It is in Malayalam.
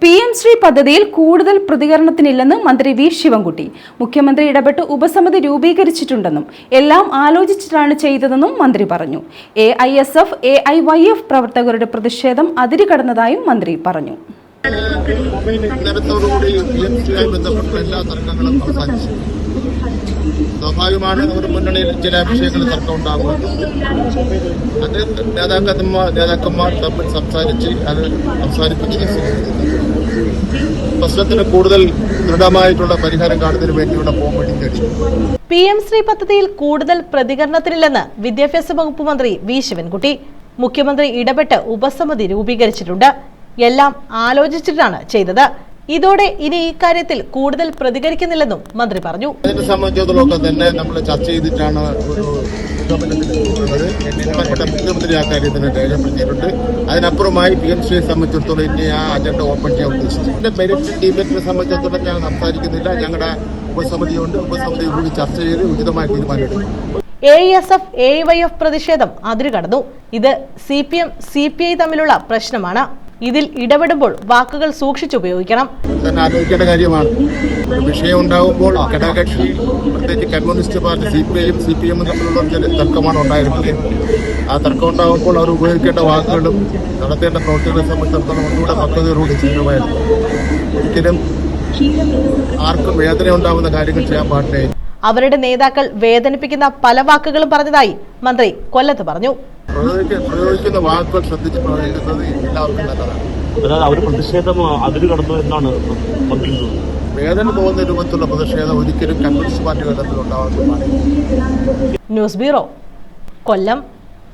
പി എം ശ്രീ പദ്ധതിയിൽ കൂടുതൽ പ്രതികരണത്തിനില്ലെന്ന് മന്ത്രി വി ശിവൻകുട്ടി. മുഖ്യമന്ത്രി ഇടപെട്ട് ഉപസമിതി രൂപീകരിച്ചിട്ടുണ്ടെന്നും എല്ലാം ആലോചിച്ചിട്ടാണ് ചെയ്തതെന്നും മന്ത്രി പറഞ്ഞു. A I S F A I Y F പ്രവർത്തകരുടെ പ്രതിഷേധം അതിരുകടന്നതായും മന്ത്രി പറഞ്ഞു. ബന്ധപ്പെട്ട എല്ലാ തർക്കങ്ങളും സ്വാഭാവികമാണ് അവരുടെ മുന്നണിയിൽ ചില വിഷയങ്ങൾ തർക്കം ഉണ്ടാകുന്നത് അത് നേതാക്കന്മാർ നേതാക്കന്മാർ തമ്മിൽ സംസാരിച്ച് അത് അവസാനിപ്പിക്കുകയും പ്രശ്നത്തിന് കൂടുതൽ ദൃഢമായിട്ടുള്ള പരിഹാരം കാണുന്നതിന് വേണ്ടിയുള്ള പോംവഴി തേടി പി എം ശ്രീ പദ്ധതിയിൽ കൂടുതൽ പ്രതികരണത്തിനില്ലെന്ന് വിദ്യാഭ്യാസ വകുപ്പ് മന്ത്രി വി ശിവൻകുട്ടി. മുഖ്യമന്ത്രി ഇടപെട്ട് ഉപസമിതി രൂപീകരിച്ചിട്ടുണ്ട്. എല്ലാം ആലോചിച്ചിട്ടാണ് ചെയ്തത്. ഇതോടെ ഇനി ഇക്കാര്യത്തിൽ കൂടുതൽ പ്രതികരിക്കുന്നില്ലെന്നും മന്ത്രി പറഞ്ഞു. അതിനെ സംബന്ധിച്ചിടത്തോളം തന്നെ നമ്മൾ ചർച്ച ചെയ്തിട്ടാണ് ഒരു മുഖ്യമന്ത്രി ആ കാര്യത്തിന് രേഖപ്പെടുത്തിയിട്ടുണ്ട്. അതിനപ്പുറമായി പി എം സിയെ സംബന്ധിച്ചിടത്തോളം ഇനി ആ അജണ്ട ഓപ്പൺ ചെയ്യാൻ ഉദ്ദേശിച്ചു ഇതിന്റെ മെറിറ്റ് ഡിബേറ്റിനെ സംബന്ധിച്ചിടത്തോളം ഞാൻ സംസാരിക്കുന്നില്ല. ഞങ്ങളുടെ ഉപസമിതിയുണ്ട്. ഉപസമിതി കൂടി ചർച്ച ചെയ്ത് ഉചിതമായി തീരുമാനമെടുക്കും. A S F A Y F പ്രതിഷേധം അതിരുകടന്നു. ഇത് C P M C P I തമ്മിലുള്ള പ്രശ്നമാണ്. ഇതിൽ ഇടപെടുമ്പോൾ വാക്കുകൾ സൂക്ഷിച്ചുപയോഗിക്കണം. ആലോചിക്കേണ്ട കാര്യമാണ്. വിഷയം ഉണ്ടാകുമ്പോൾ ഘടകകക്ഷി പ്രത്യേകിച്ച് കമ്മ്യൂണിസ്റ്റ് പാർട്ടി സി പി ഐയും സി പി എമ്മും തമ്മിലുള്ള ചില തർക്കമാണ് ഉണ്ടായിരുന്നത് ആ തർക്കം ഉണ്ടാകുമ്പോൾ അവർ ഉപയോഗിക്കേണ്ട വാക്കുകളും നടത്തേണ്ട പ്രവർത്തികളെ സംബന്ധിച്ചിടത്തോളം ഒന്നുകൂടെ പക്വതയോടുകൂടി ചെയ്യുമായിരുന്നു. ഒരിക്കലും ആർക്കും വേദന കാര്യങ്ങൾ ചെയ്യാൻ പാടില്ല അവരുടെ നേതാക്കൾ വേദനിപ്പിക്കുന്ന പല വാക്കുകളും പറഞ്ഞതായി മന്ത്രി കൊല്ലത്ത് പറഞ്ഞു. പ്രയോഗിക്കുന്ന വാക്കുകൾ ശ്രദ്ധിച്ച് പ്രയോഗിക്കുന്നത് എല്ലാവർക്കും നല്ലതാണ്. അതായത് അവർ പ്രതിഷേധം അതിര് കടന്നു എന്നാണ് മന്ത്രി വേദന തോന്നുന്ന രൂപത്തിലുള്ള പ്രതിഷേധം ഒരിക്കലും കമ്മ്യൂണിസ്റ്റ് പാർട്ടി ഉണ്ടാവാൻ ന്യൂസ് ബ്യൂറോ കൊല്ലം.